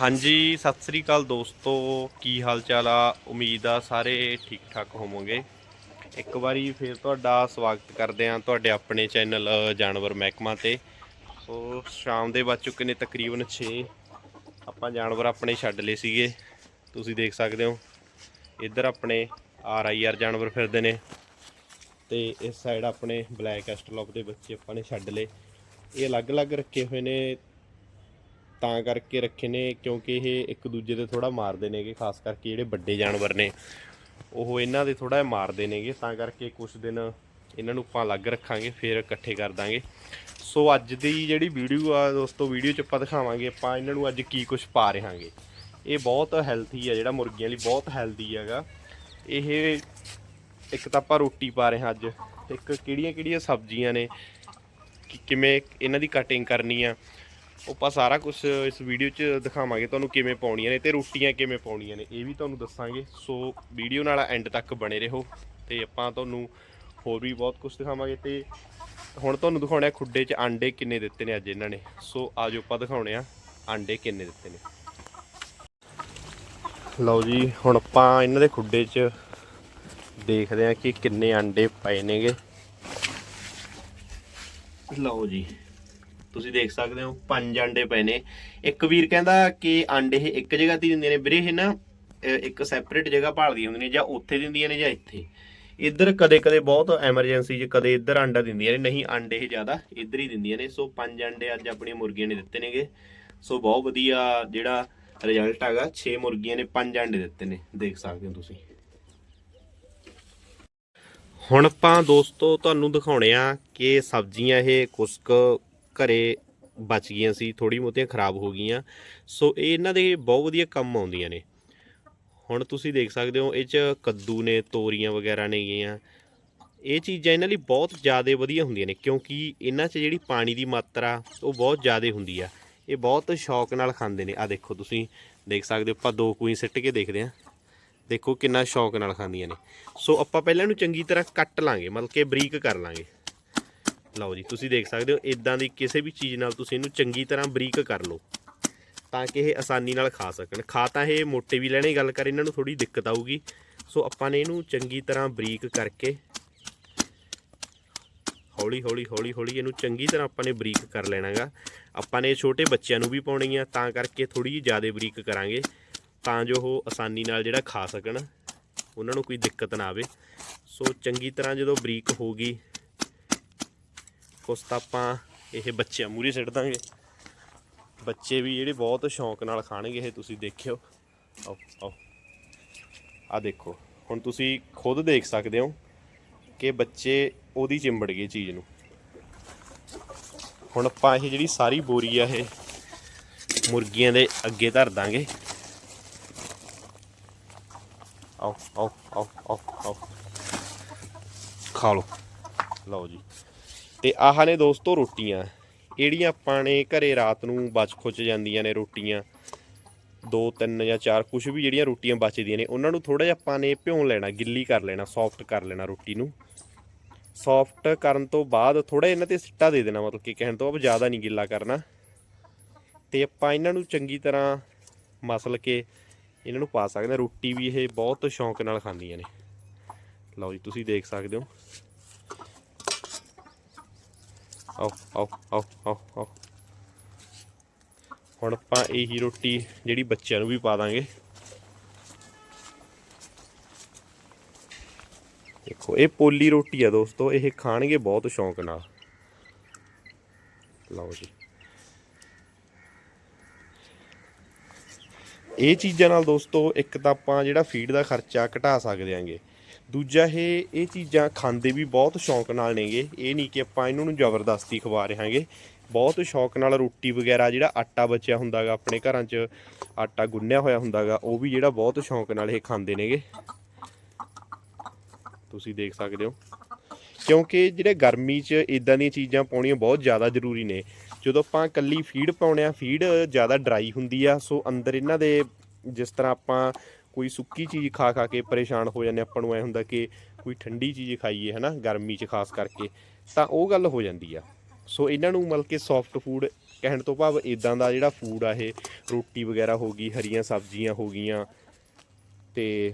ਹਾਂਜੀ, ਸਤਿ ਸ੍ਰੀ ਅਕਾਲ ਦੋਸਤੋ। ਕੀ ਹਾਲ ਚਾਲ ਆ? ਉਮੀਦ ਆ ਸਾਰੇ ਠੀਕ ਠਾਕ ਹੋਵੋਗੇ। ਇੱਕ ਵਾਰੀ ਫਿਰ ਤੁਹਾਡਾ ਸਵਾਗਤ ਕਰਦੇ ਆ ਤੁਹਾਡੇ ਆਪਣੇ ਚੈਨਲ, ਜਾਨਵਰ ਮਹਿਕਮਾ ਤੇ। ਸੋ, ਸ਼ਾਮ ਦੇ ਵੱਜ ਚੁੱਕੇ ਨੇ ਤਕਰੀਬਨ 6 ਆਪਾਂ ਜਾਨਵਰ ਆਪਣੇ ਛੱਡ ਲਏ ਸੀਗੇ। ਤੁਸੀਂ ਦੇਖ ਸਕਦੇ ਹੋ, ਇੱਧਰ ਆਪਣੇ ਆਰ ਆਈ ਆਰ ਜਾਨਵਰ ਫਿਰਦੇ ਨੇ। ਤੇ ਇਸ ਸਾਈਡ ਆਪਣੇ ਬਲੈਕ ਐਸਟਰਲੌਪ ਦੇ ਬੱਚੇ ਆਪਾਂ ਨੇ ਛੱਡ ਲਏ। ਇਹ ਅਲੱਗ-ਅਲੱਗ ਰੱਖੇ ਹੋਏ ਨੇ। ਤਾਂ ਕਰਕੇ ਰੱਖੇ ਨੇ, ਕਿਉਂਕਿ ਇਹ ਇੱਕ ਦੂਜੇ ਦੇ ਥੋੜਾ ਮਾਰਦੇ ਨੇਗੇ, ਖਾਸ ਕਰਕੇ ਜਿਹੜੇ ਵੱਡੇ ਜਾਨਵਰ ਨੇ। ਉਹ ਇਹਨਾਂ ਦੇ ਥੋੜਾ ਜਿਹਾ ਮਾਰਦੇ ਨੇਗੇ, ਤਾਂ ਕਰਕੇ ਕੁਝ ਦਿਨ ਇਹਨਾਂ ਨੂੰ ਆਪਾਂ ਅਲੱਗ ਰੱਖਾਂਗੇ, ਫਿਰ ਇਕੱਠੇ ਕਰ ਦਾਂਗੇ। ਸੋ ਅੱਜ ਦੀ ਜਿਹੜੀ ਵੀਡੀਓ ਆ, ਦੋਸਤੋ ਵੀਡੀਓ 'ਚ ਆਪਾਂ ਦਿਖਾਵਾਂਗੇ ਆਪਾਂ ਇਹਨਾਂ ਨੂੰ ਅੱਜ ਕੀ ਕੁਝ ਪਾ ਰਹਾਂਗੇ। ਇਹ ਬਹੁਤ ਹੈਲਥੀ ਆ, ਜਿਹੜਾ ਮੁਰਗੀਆਂ ਲਈ ਬਹੁਤ ਹੈਲਦੀ ਹੈਗਾ। ਇਹ ਇੱਕ ਤਾਂ ਆਪਾਂ ਰੋਟੀ ਪਾ ਰਹੇ ਹਾਂ ਅੱਜ ਇੱਕ ਕਿਹੜੀਆਂ ਕਿਹੜੀਆਂ ਸਬਜ਼ੀਆਂ ਨੇ ਕਿਵੇਂ ਇਹਨਾਂ ਦੀ ਕਟਿੰਗ ਕਰਨੀ ਆ। ਆਪਾਂ ਸਾਰਾ ਕੁਝ ਇਸ ਵੀਡੀਓ 'ਚ ਦਿਖਾਵਾਂਗੇ ਤੁਹਾਨੂੰ ਕਿਵੇਂ ਪਾਉਣੀਆਂ ਨੇ ਤੇ ਰੋਟੀਆਂ ਕਿਵੇਂ ਪਾਉਣੀਆਂ ਨੇ। ਇਹ ਵੀ ਤੁਹਾਨੂੰ ਦੱਸਾਂਗੇ। ਸੋ ਵੀਡੀਓ ਨਾਲ ਐਂਡ ਤੱਕ ਬਣੇ ਰਹੋ ਤੇ ਆਪਾਂ ਤੁਹਾਨੂੰ ਹੋਰ ਵੀ ਬਹੁਤ ਕੁਝ ਦਿਖਾਵਾਂਗੇ ਤੇ ਹੁਣ ਤੁਹਾਨੂੰ ਦਿਖਾਉਣਾ ਖੁੱਡੇ 'ਚ ਆਂਡੇ ਕਿੰਨੇ ਦਿੱਤੇ ਨੇ ਅੱਜ ਇਹਨਾਂ ਨੇ। ਸੋ ਆਜੋ ਆਪਾਂ ਦਿਖਾਉਣੇ ਆ ਆਂਡੇ ਕਿੰਨੇ ਦਿੱਤੇ ਨੇ। ਲਓ ਜੀ, ਹੁਣ ਆਪਾਂ ਇਹਨਾਂ ਦੇ ਖੁੱਡੇ 'ਚ ਦੇਖਦੇ ਆ ਕਿ ਕਿੰਨੇ ਆਂਡੇ ਪਏ ਨੇਗੇ। ਲਓ ਜੀ। ਤੁਸੀਂ ਦੇਖ ਸਕਦੇ ਹੋ, ਪੰਜ ਆਂਡੇ ਪਏ ਨੇ। ਇੱਕ ਵੀਰ ਕਹਿੰਦਾ ਕਿ ਆਂਡੇ ਇਹ ਇੱਕ ਜਗ੍ਹਾ ਤੇ ਦਿੰਦੇ ਨੇ। ਵੀਰੇ, ਇਹ ਨਾ ਇੱਕ ਸੈਪਰੇਟ ਜਗ੍ਹਾ ਭਾਲਦੀਆਂ ਹੁੰਦੀਆਂ ਨੇ ਜਾਂ ਉੱਥੇ ਦਿੰਦੀਆਂ ਨੇ ਜਾਂ ਇੱਥੇ। ਇੱਧਰ ਕਦੇ ਕਦੇ ਬਹੁਤ ਐਮਰਜੈਂਸੀ 'ਚ ਕਦੇ ਇੱਧਰ ਆਂਡਾ ਦਿੰਦੀਆਂ ਨੇ। ਨਹੀਂ ਆਂਡੇ ਇਹ ਜ਼ਿਆਦਾ ਇੱਧਰ ਹੀ ਦਿੰਦੀਆਂ ਨੇ। ਸੋ ਪੰਜ ਆਂਡੇ ਅੱਜ ਆਪਣੀਆਂ ਮੁਰਗੀਆਂ ਨੇ ਦਿੱਤੇ ਨੇਗੇ। ਸੋ ਬਹੁਤ ਵਧੀਆ ਜਿਹੜਾ ਰਿਜ਼ਲਟ ਹੈਗਾ 6 ਮੁਰਗੀਆਂ ਨੇ, ਪੰਜ ਆਂਡੇ ਦਿੱਤੇ ਨੇ। ਦੇਖ ਸਕਦੇ ਹੋ ਤੁਸੀਂ। ਹੁਣ ਆਪਾਂ ਦੋਸਤੋ ਤੁਹਾਨੂੰ ਦਿਖਾਉਣੇ ਆ ਕਿ ਸਬਜ਼ੀਆਂ ਇਹ ਕੁਛ ਕੁ ਘਰੇ ਬਚ ਗਈਆਂ ਸੀ ਥੋੜੀ ਬਹੁਤੀਆਂ ਖਰਾਬ ਹੋ ਗਈਆਂ। ਸੋ ਇਹ ਇਹਨਾਂ ਦੇ ਬਹੁਤ ਵਧੀਆ ਕੰਮ ਆਉਂਦੀਆਂ ਨੇ। ਹੁਣ ਤੁਸੀਂ ਦੇਖ ਸਕਦੇ ਹੋ, ਇਹ ਚ ਕੱਦੂ ਨੇ, ਤੋਰੀਆਂ ਵਗੈਰਾ ਨੇ ਗਈਆਂ। ਇਹ ਚੀਜ਼ਾਂ ਇਹਨਾਂ ਲਈ ਬਹੁਤ ਜ਼ਿਆਦਾ ਵਧੀਆ ਹੁੰਦੀਆਂ ਨੇ, ਕਿਉਂਕਿ ਇਹਨਾਂ 'ਚ ਜਿਹੜੀ ਪਾਣੀ ਦੀ ਮਾਤਰਾ, ਉਹ ਬਹੁਤ ਜ਼ਿਆਦਾ ਹੁੰਦੀ ਆ। ਇਹ ਬਹੁਤ ਸ਼ੌਕ ਨਾਲ ਖਾਂਦੇ ਨੇ। ਆ ਦੇਖੋ ਤੁਸੀਂ, ਦੇਖ ਸਕਦੇ ਹੋ, ਆਪਾਂ ਦੋ ਕੁਈ ਸਿੱਟ ਕੇ ਦੇਖਦੇ ਆ ਦੇਖੋ ਕਿੰਨਾ ਸ਼ੌਕ ਨਾਲ ਖਾਂਦੀਆਂ ਨੇ। ਸੋ ਆਪਾਂ ਪਹਿਲਾਂ ਇਹਨੂੰ ਚੰਗੀ ਤਰ੍ਹਾਂ ਕੱਟ ਲਾਂਗੇ, ਮਤਲਬ ਕਿ ਬਰੀਕ ਕਰ ਲਾਂਗੇ। ਲਓ ਜੀ, ਤੁਸੀਂ ਦੇਖ ਸਕਦੇ ਹੋ ਇਦਾਂ ਦੀ ਕਿਸੇ ਵੀ ਚੀਜ਼ ਨਾਲ ਤੁਸੀਂ ਇਹਨੂੰ ਚੰਗੀ ਤਰ੍ਹਾਂ ਬਰੀਕ ਕਰ ਲਓ, ਤਾਂ ਕਿ ਇਹ ਆਸਾਨੀ ਨਾਲ ਖਾ ਸਕਣ। ਖਾ ਤਾਂ ਇਹ ਮੋਟੇ ਵੀ ਲੈਣੇ, ਗੱਲ ਕਰ ਇਹਨਾਂ ਨੂੰ ਥੋੜੀ ਦਿੱਕਤ ਆਊਗੀ। ਸੋ ਆਪਾਂ ਨੇ ਇਹਨੂੰ ਚੰਗੀ ਤਰ੍ਹਾਂ ਬਰੀਕ ਕਰਕੇ, ਹੌਲੀ ਹੌਲੀ ਹੌਲੀ ਹੌਲੀ ਇਹਨੂੰ ਚੰਗੀ ਤਰ੍ਹਾਂ ਆਪਾਂ ਨੇ ਬਰੀਕ ਕਰ ਲੈਣਾਗਾ। ਆਪਾਂ ਨੇ ਛੋਟੇ ਬੱਚਿਆਂ ਨੂੰ ਵੀ ਪਾਉਣੀ ਆ, ਤਾਂ ਕਰਕੇ ਥੋੜੀ ਜਿਹੀ ਜ਼ਿਆਦਾ ਬਰੀਕ ਕਰਾਂਗੇ, ਤਾਂ ਜੋ ਉਹ ਆਸਾਨੀ ਨਾਲ ਜਿਹੜਾ ਖਾ ਸਕਣ, ਉਹਨਾਂ ਨੂੰ ਕੋਈ ਦਿੱਕਤ ਨਾ ਆਵੇ। ਸੋ ਚੰਗੀ ਤਰ੍ਹਾਂ ਜਦੋਂ ਬਰੀਕ ਹੋ ਗਈ ਕੁਛ ਤਾਂ ਆਪਾਂ ਇਹ ਬੱਚਿਆਂ ਮੂਰੇ ਸਿੱਟ ਦਾਂਗੇ। ਬੱਚੇ ਵੀ ਜਿਹੜੇ ਬਹੁਤ ਸ਼ੌਂਕ ਨਾਲ ਖਾਣਗੇ, ਇਹ ਤੁਸੀਂ ਦੇਖਿਓ। ਆਓ ਆਓ। ਆ ਦੇਖੋ, ਹੁਣ ਤੁਸੀਂ ਖੁਦ ਦੇਖ ਸਕਦੇ ਹੋ ਕਿ ਬੱਚੇ ਉਹਦੀ ਚਿੰਬੜ ਗਏ ਚੀਜ਼ ਨੂੰ। ਹੁਣ ਆਪਾਂ ਇਹ ਜਿਹੜੀ ਸਾਰੀ ਬੋਰੀ ਆ, ਇਹ ਮੁਰਗੀਆਂ ਦੇ ਅੱਗੇ ਧਰ ਦਾਂਗੇ। ਆਓ ਆਓ ਆਓ ਆਓ ਆਓ। ਖਾ ਲਓ। ਲਓ ਜੀ। ਤੇ ਆਹ ਨੇ ਦੋਸਤੋ ਰੋਟੀਆਂ। ਜਿਹੜੀਆਂ ਆਪਾਂ ਨੇ ਘਰੇ ਰਾਤ ਨੂੰ ਬਚ ਖੁੱਚ ਜਾਂਦੀਆਂ ਨੇ ਰੋਟੀਆਂ। ਦੋ, ਤਿੰਨ ਜਾਂ ਚਾਰ ਕੁਝ ਵੀ ਜਿਹੜੀਆਂ ਰੋਟੀਆਂ ਬਚਦੀਆਂ ਨੇ, ਉਹਨਾਂ ਨੂੰ ਥੋੜਾ ਜਿਹਾ ਆਪਾਂ ਨੇ ਭਿਉਂ ਲੈਣਾ, ਗਿੱਲੀ ਕਰ ਲੈਣਾ ਸੌਫਟ ਕਰ ਲੈਣਾ ਰੋਟੀ ਨੂੰ। ਸੌਫਟ ਕਰਨ ਤੋਂ ਬਾਅਦ ਥੋੜਾ ਇਹਨਾਂ ਤੇ ਸਿੱਟਾ ਦੇ ਦੇਣਾ, ਮਤਲਬ ਕਿ ਕਹਿਣ ਤੋਂ ਬਾਅਦ ਜ਼ਿਆਦਾ ਨਹੀਂ ਗਿੱਲਾ ਕਰਨਾ। ਤੇ ਆਪਾਂ ਇਹਨਾਂ ਨੂੰ ਚੰਗੀ ਤਰ੍ਹਾਂ ਮਸਲ ਕੇ ਇਹਨਾਂ ਨੂੰ ਪਾ ਸਕਦੇ ਹਾਂ। ਰੋਟੀ ਵੀ ਇਹ ਬਹੁਤ ਸ਼ੌਂਕ ਨਾਲ ਖਾਂਦੀਆਂ ਨੇ। ਲਓ ਜੀ, ਤੁਸੀਂ ਦੇਖ ਸਕਦੇ ਹੋ। ਆਓ ਆਓ ਆਓ ਆਓ ਆਓ। ਹੁਣ ਆਪਾਂ ਇਹੀ ਰੋਟੀ ਜਿਹੜੀ ਬੱਚਿਆਂ ਨੂੰ ਵੀ ਪਾ ਦਾਂਗੇ। ਦੇਖੋ, ਇਹ ਪੋਲੀ ਰੋਟੀ ਆ ਦੋਸਤੋ, ਇਹ ਖਾਣਗੇ ਬਹੁਤ ਸ਼ੌਂਕ ਨਾਲ। ਲਓ ਜੀ। ਇਹ ਚੀਜ਼ਾਂ ਨਾਲ ਦੋਸਤੋ, ਇੱਕ ਤਾਂ ਆਪਾਂ ਜਿਹੜਾ ਫੀਡ ਦਾ ਖਰਚਾ ਘਟਾ ਸਕਦੇ ਆਂਗੇ। ਦੂਜਾ ਇਹ ਇਹ ਚੀਜ਼ਾਂ ਖਾਂਦੇ ਵੀ ਬਹੁਤ ਸ਼ੌਂਕ ਨਾਲ ਨੇਗੇ। ਇਹ ਨਹੀਂ ਕਿ ਆਪਾਂ ਇਹਨਾਂ ਨੂੰ ਜ਼ਬਰਦਸਤੀ ਖਵਾ ਰਹੇ ਹਾਂਗੇ। ਬਹੁਤ ਸ਼ੌਂਕ ਨਾਲ ਰੋਟੀ ਵਗੈਰਾ ਜਿਹੜਾ ਆਟਾ ਬਚਿਆ ਹੁੰਦਾਗਾ, ਆਪਣੇ ਘਰਾਂ 'ਚ ਆਟਾ ਗੁੰਨਿਆ ਹੋਇਆ ਹੁੰਦਾਗਾ, ਉਹ ਵੀ ਜਿਹੜਾ ਬਹੁਤ ਸ਼ੌਂਕ ਨਾਲ ਇਹ ਖਾਂਦੇ ਨੇਗੇ। ਤੁਸੀਂ ਦੇਖ ਸਕਦੇ ਹੋ। ਕਿਉਂਕਿ ਜਿਹੜੇ ਗਰਮੀ 'ਚ ਇਦਾਂ ਦੀਆਂ ਚੀਜ਼ਾਂ ਪਾਉਣੀਆਂ ਬਹੁਤ ਜ਼ਿਆਦਾ ਜ਼ਰੂਰੀ ਨੇ। ਜਦੋਂ ਆਪਾਂ ਕੱਲੀ ਫੀਡ ਪਾਉਣੇ ਆ ਫੀਡ ਜ਼ਿਆਦਾ ਡਰਾਈ ਹੁੰਦੀ ਆ, ਸੋ ਅੰਦਰ ਇਹਨਾਂ ਦੇ ਜਿਸ ਤਰ੍ਹਾਂ ਆਪਾਂ ਕੋਈ ਸੁੱਕੀ ਚੀਜ਼ ਖਾ ਖਾ ਕੇ ਪਰੇਸ਼ਾਨ ਹੋ ਜਾਂਦੇ ਆਪਾਂ ਨੂੰ ਐ ਹੁੰਦਾ ਕਿ ਕੋਈ ਠੰਡੀ ਚੀਜ਼ ਖਾਈਏ, ਹਨਾ, ਗਰਮੀ 'ਚ ਖਾਸ ਕਰਕੇ, ਤਾਂ ਉਹ ਗੱਲ ਹੋ ਜਾਂਦੀ ਆ। ਸੋ ਇਹਨਾਂ ਨੂੰ ਮਤਲਬ ਕਿ ਸੌਫਟ ਫੂਡ ਕਹਿਣ ਤੋਂ ਭਾਵ ਇਦਾਂ ਦਾ ਜਿਹੜਾ ਫੂਡ ਆ ਇਹ, ਰੋਟੀ ਵਗੈਰਾ ਹੋ ਗਈ, ਹਰੀਆਂ ਸਬਜ਼ੀਆਂ ਹੋ ਗਈਆਂ ਤੇ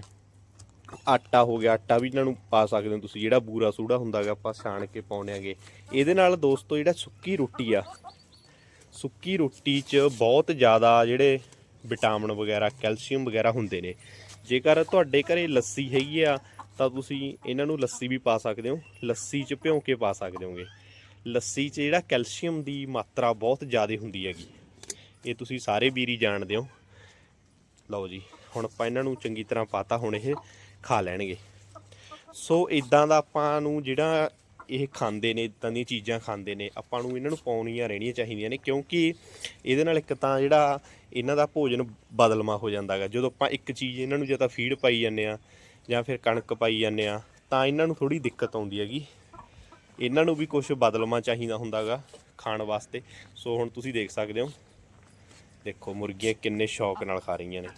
ਆਟਾ ਹੋ ਗਿਆ, ਆਟਾ ਵੀ ਇਹਨਾਂ ਨੂੰ ਪਾ ਸਕਦੇ ਹੋ ਤੁਸੀਂ, ਜਿਹੜਾ ਬੂਰਾ ਸੂੜਾ ਹੁੰਦਾਗਾ ਆਪਾਂ ਛਾਣ ਕੇ ਪਾਉਣੇ ਆਗੇ। ਇਹਦੇ ਨਾਲ ਦੋਸਤੋ ਜਿਹੜਾ ਸੁੱਕੀ ਰੋਟੀ ਆ, ਸੁੱਕੀ ਰੋਟੀ 'ਚ ਬਹੁਤ ਜ਼ਿਆਦਾ ਜਿਹੜੇ ਵਿਟਾਮਿਨ ਵਗੈਰਾ, ਕੈਲਸ਼ੀਅਮ ਵਗੈਰਾ ਹੁੰਦੇ ਨੇ। ਜੇਕਰ ਤੁਹਾਡੇ ਘਰੇ ਲੱਸੀ ਹੈਗੀ ਆ, ਤਾਂ ਤੁਸੀਂ ਇਹਨਾਂ ਨੂੰ ਲੱਸੀ ਵੀ ਪਾ ਸਕਦੇ ਹੋ। ਲੱਸੀ 'ਚ ਭਿਉਂ ਕੇ ਪਾ ਸਕਦੇ ਹੋਗੇ। ਲੱਸੀ 'ਚ ਜਿਹੜਾ ਕੈਲਸ਼ੀਅਮ ਦੀ ਮਾਤਰਾ ਬਹੁਤ ਜ਼ਿਆਦਾ ਹੁੰਦੀ ਹੈਗੀ। ਇਹ ਤੁਸੀਂ ਸਾਰੇ ਵੀਰੀ ਜਾਣਦੇ ਹੋ। ਲਓ ਜੀ, ਹੁਣ ਆਪਾਂ ਇਹਨਾਂ ਨੂੰ ਚੰਗੀ ਤਰ੍ਹਾਂ ਪਾਤਾ, ਹੁਣ ਇਹ ਖਾ ਲੈਣਗੇ। ਸੋ ਇਦਾਂ ਦਾ ਆਪਾਂ ਨੂੰ ਜਿਹੜਾ ਇਹ ਖਾਂਦੇ ਨੇ ਇਦਾਂ ਦੀਆਂ ਚੀਜ਼ਾਂ ਖਾਂਦੇ ਨੇ, ਆਪਾਂ ਨੂੰ ਇਹਨਾਂ ਨੂੰ ਪਾਉਣੀਆਂ ਰਹਿਣੀਆਂ ਚਾਹੀਦੀਆਂ ਨੇ, ਕਿਉਂਕਿ ਇਹਦੇ ਨਾਲ ਇੱਕ ਤਾਂ ਜਿਹੜਾ ਇਹਨਾਂ ਦਾ ਭੋਜਨ ਬਦਲਮਾ ਹੋ ਜਾਂਦਾ ਜਾਂਦਾਗਾ ਜਦੋਂ ਆਪਾਂ ਇੱਕ ਚੀਜ਼ ਇਹਨਾਂ ਨੂੰ ਜਾਂ ਤਾਂ ਫੀਡ ਪਾਈ ਜਾਂਦੇ ਆ ਜਾਂ ਫਿਰ ਕਣਕ ਪਾਈ ਜਾਂਦੇ ਆ ਤਾਂ ਇਹਨਾਂ ਨੂੰ ਥੋੜੀ ਦਿੱਕਤ ਆਉਂਦੀ ਹੈਗੀ। ਇਹਨਾਂ ਨੂੰ ਵੀ ਕੁਝ ਬਦਲਮਾ ਚਾਹੀਦਾ ਹੁੰਦਾਗਾ ਖਾਣ ਵਾਸਤੇ। ਸੋ ਹੁਣ ਤੁਸੀਂ ਦੇਖ ਸਕਦੇ ਹੋ। ਦੇਖੋ, ਮੁਰਗੀਆਂ ਕਿੰਨੇ ਸ਼ੌਕ ਨਾਲ ਖਾ ਰਹੀਆਂ ਨੇ।